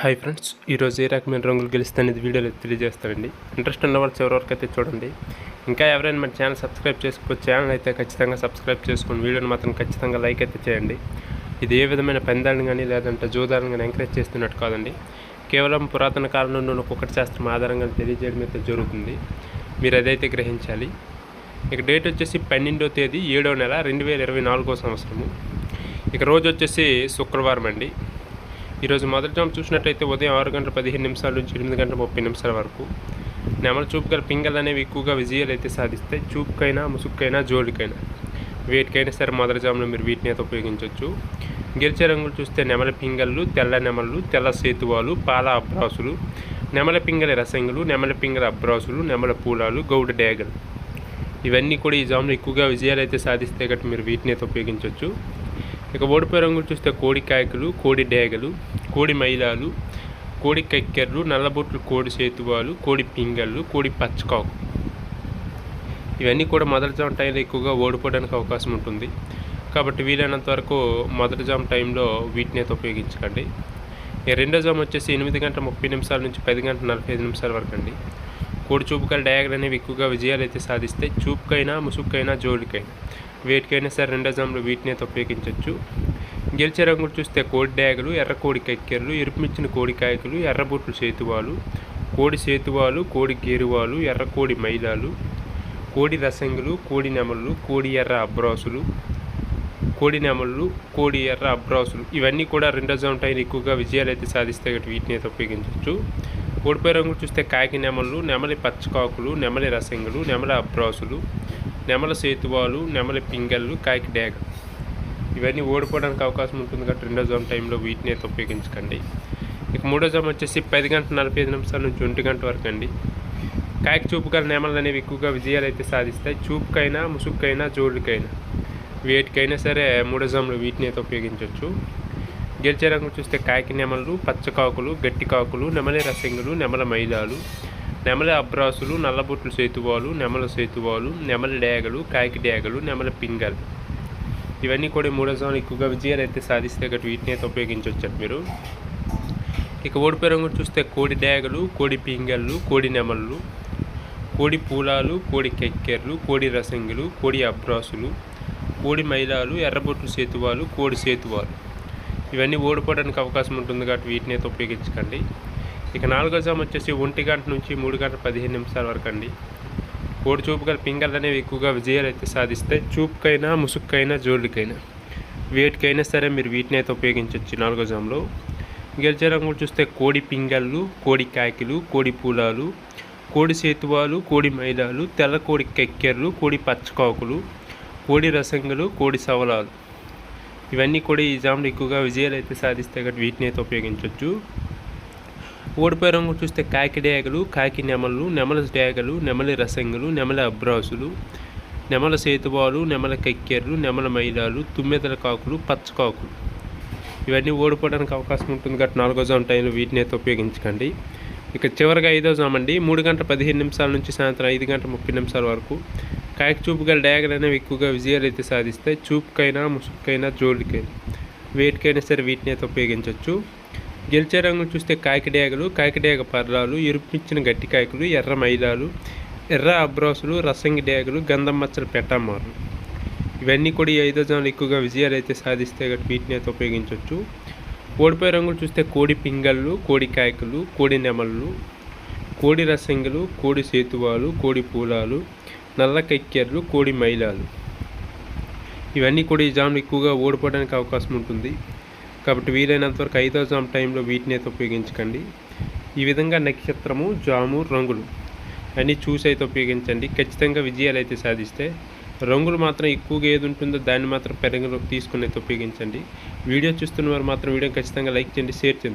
Hi friends ఈరోజు ఏ రకమైన రంగులు గెలుస్తే అనేది వీడియోలో తెలియజేస్తానండి. ఇంట్రెస్ట్ ఉన్న వాళ్ళు చివరి వరకు అయితే చూడండి. ఇంకా ఎవరైనా మన ఛానల్ సబ్స్క్రైబ్ చేసుకోవచ్చు ఛానల్ అయితే ఖచ్చితంగా సబ్స్క్రైబ్ చేసుకుని వీడియోని మాత్రం ఖచ్చితంగా లైక్ అయితే చేయండి. ఇది ఏ విధమైన పందాలను కానీ లేదంటే జూదాలను కానీ ఎంకరేజ్ చేస్తున్నట్టు కాదండి. కేవలం పురాతన కాలంలో నుండి ఉన్న శాస్త్రం ఆధారంగా తెలియజేయడం అయితే జరుగుతుంది. మీరు అదైతే గ్రహించాలి. ఇక డేట్ వచ్చేసి పన్నెండో తేదీ ఏడో నెల రెండు వేల ఇరవై నాలుగో సంవత్సరము. ఇక రోజు వచ్చేసి శుక్రవారం అండి. ఈరోజు మొదటి జామ్ చూసినట్టయితే ఉదయం ఆరు గంటల పదిహేను నిమిషాల నుంచి ఎనిమిది గంటల ముప్పై నిమిషాల వరకు. నెమల చూపు గల పింగల్ అనేవి ఎక్కువగా విజయాలు అయితే సాధిస్తాయి. చూపుకైనా ముసుక్కైనా జోడికైనా వేటికైనా సరే మొదటి జాములో మీరు వీటిని అయితే ఉపయోగించవచ్చు గెలిచే రంగులు చూస్తే నెమల పింగళ్ళు తెల్ల నెమళ్ళు తెల్ల సేతువాలు పాల అబ్రాసులు నెమల పింగళ రసంగులు నెమల పింగళ అబ్రాసులు నెమల పూలాలు గౌడ డేగలు. ఇవన్నీ కూడా ఈ జాములు ఎక్కువగా విజయాలు అయితే సాధిస్తే గట్టి మీరు వీటిని అయితే ఉపయోగించవచ్చు ఇక ఓడిపోయే రంగులు చూస్తే కోడి కాయకులు కోడి డేగలు కోడి మైలాలు కోడి కక్కెర్లు నల్లబొట్లు కోడి సేతువాలు కోడి పింగళ్ళు కోడి పచ్చకాకు. ఇవన్నీ కూడా మొదటి జామ టైంలో ఎక్కువగా ఓడిపోవడానికి అవకాశం ఉంటుంది. కాబట్టి వీలైనంత వరకు మొదటి జామ టైంలో వీటిని అయితే ఉపయోగించకండి. ఇక రెండో జామ వచ్చేసి ఎనిమిది గంటల ముప్పై నిమిషాల నుంచి పది గంటల నలభై ఐదు నిమిషాల వరకు అండి. కోడి చూపుకల డయాగ్ అనేవి ఎక్కువగా విజయాలు అయితే సాధిస్తే చూపుకైనా ముసుగుకైనా జోలికైనా. వేటికైనా సరే రెండో జామ్లో వీటిని అయితే ఉపయోగించవచ్చు గెలిచే రంగులు చూస్తే కోడి డయాగలు ఎర్ర కోడి కక్కెర్లు ఎరుపుమిచ్చిన కోడి కాయకులు ఎర్రబొట్లు సేతువాలు కోడి సేతువాలు కోడి గేరువాలు ఎర్ర కోడి మైలాలు కోడి రసంగులు కోడి నెమళ్ళు కోడి ఎర్ర అబ్రాసులు కోడి నెమళ్ళు కోడి ఎర్ర అబ్రాసులు. ఇవన్నీ కూడా రెండో జోన్ టైన్ ఎక్కువగా విజయాలు అయితే సాధిస్తే గట్టి వీటిని అయితే ఉపయోగించవచ్చు. కోడిపై రంగులు చూస్తే కాకి నెమళ్ళు నెమలి పచ్చకాకులు నెమలి రసంగులు నెమల అబ్రాసులు నెమల సేతువాలు నెమలి పింగళ్ళు కాకి డేగ ఇవన్నీ ఓడిపోవడానికి అవకాశం ఉంటుంది కాబట్టి రెండో జోన్ టైంలో వీటిని అయితే ఉపయోగించకండి. ఇక మూడో జోన్ వచ్చేసి పది గంటల నలభై ఐదు నిమిషాల నుంచి ఒంటి గంట వరకు అండి. కాకి చూపు గల నెమలు అనేవి ఎక్కువగా విజయాలు అయితే సాధిస్తాయి. చూపుకైనా ముసుగుకైనా జోడుకైనా వేటికైనా సరే మూడో జాములు వీటిని అయితే ఉపయోగించవచ్చు. గెలిచే రంగు చూస్తే కాకి నెమలు పచ్చకాకులు గట్టి కాకులు నెమలి రసింగులు నెమల మైలాలు నెమలి అబ్రాసులు నల్లబొట్లు సేతువాలు నెమల సేతువాలు నెమలి డేగలు కాకి డేగలు నెమల పింగలు. ఇవన్నీ కూడా మూడో జాములు ఎక్కువగా విజయాలు అయితే సాధిస్తే గట్టి వీటిని అయితే ఉపయోగించవచ్చు మీరు. ఇక ఓడిపోయే చూస్తే కోడి డేగలు కోడి పింగళ్ళు కోడి నెమళ్ళు కోడి పూలాలు కోడి కెక్కెర్లు కోడి రసంగులు కోడి అబ్రాసులు కోడి మైలాలు ఎర్రబొట్లు సేతువాలు కోడి సేతువాలు. ఇవన్నీ ఓడిపోవడానికి అవకాశం ఉంటుంది కాబట్టి వీటిని అయితే ఉపయోగించకండి. ఇక నాలుగో జామ్ వచ్చేసి ఒంటి గంట నుంచి మూడు గంటల పదిహేను నిమిషాల వరకు అండి. కోడి చూపు గల పింగళ్ళు అనేవి ఎక్కువగా విజయాలు అయితే సాధిస్తాయి చూపుకైనా ముసుక్కైనా జోళ్ళకైనా. వేటికైనా సరే మీరు వీటిని అయితే ఉపయోగించవచ్చు నాలుగో జామ్లో. గెలిచే రంగులు చూస్తే కోడి పింగళ్ళు కోడి కాకిలు కోడి పూలాలు కోడి సేతువాలు కోడి మైదాలు తెల్ల కోడి కెక్కెర్లు కోడి పచ్చకాకులు కోడి రసంగులు కోడి సవలాలు. ఇవన్నీ కూడా ఈ జాములు ఎక్కువగా విజయాలు అయితే సాధిస్తే కాబట్టి వీటిని అయితే ఉపయోగించవచ్చు ఓడిపోయే రంగు చూస్తే కాకి డేగలు కాకి నెమలు నెమల డేగలు నెమలి రసంగులు నెమల అబ్రాసులు నెమల సేతువాలు నెమల కెక్కెర్లు నెమల మైలాలు తుమ్మెదల కాకులు పచ్చకాకులు ఇవన్నీ ఓడిపోవడానికి అవకాశం ఉంటుంది కాబట్టి నాలుగో జామ్ టైంలో వీటిని అయితే ఉపయోగించకండి. ఇక చివరిగా ఐదో జామ్ అండి. మూడు గంటల పదిహేను నిమిషాల నుంచి సాయంత్రం ఐదు గంటల ముప్పై నిమిషాల వరకు కాకి చూపు గల డయాగలు అనేవి ఎక్కువగా విజయాలు అయితే సాధిస్తాయి చూపుకైనా ముసుగుకైనా జోలికైనా వేటికైనా సరే వీటిని అయితే ఉపయోగించవచ్చు. గెలిచే రంగులు చూస్తే కాకి డేగలు పర్రాలు ఎరుపునిచ్చిన గట్టి కాయకులు ఎర్ర మైలాలు ఎర్ర అబ్రాసులు రసంగి డేగలు గంధం మచ్చలు పెట్టమారు ఇవన్నీ కూడా ఈ ఐదో జాములు ఎక్కువగా విజయాలు అయితే సాధిస్తే వీటిని అయితే ఉపయోగించవచ్చు ఓడిపోయే రంగులు చూస్తే కోడి పింగళ్ళు కోడి కాయకులు కోడి నెమళ్ళు కోడి రసంగులు కోడి సేతువాలు కోడి పూలాలు నల్ల కక్కెర్లు కోడి మైలాలు. ఇవన్నీ కూడా ఈ జాములు ఎక్కువగా ఓడిపోవడానికి అవకాశం ఉంటుంది. కాబట్టి వీలైనంత వరకు ఐదో జామ్ టైంలో వీటిని అయితే ఉపయోగించకండి. ఈ విధంగా నక్షత్రము జాము రంగులు అన్నీ చూసి అయితే ఉపయోగించండి. ఖచ్చితంగా విజయాలు అయితే సాధిస్తే రంగులు మాత్రం ఎక్కువగా ఏది ఉంటుందో దాన్ని మాత్రం పెరుగులోకి తీసుకుని అయితే ఉపయోగించండి. వీడియో చూస్తున్న వారు మాత్రం వీడియో ఖచ్చితంగా లైక్ చేయండి షేర్ చేయండి.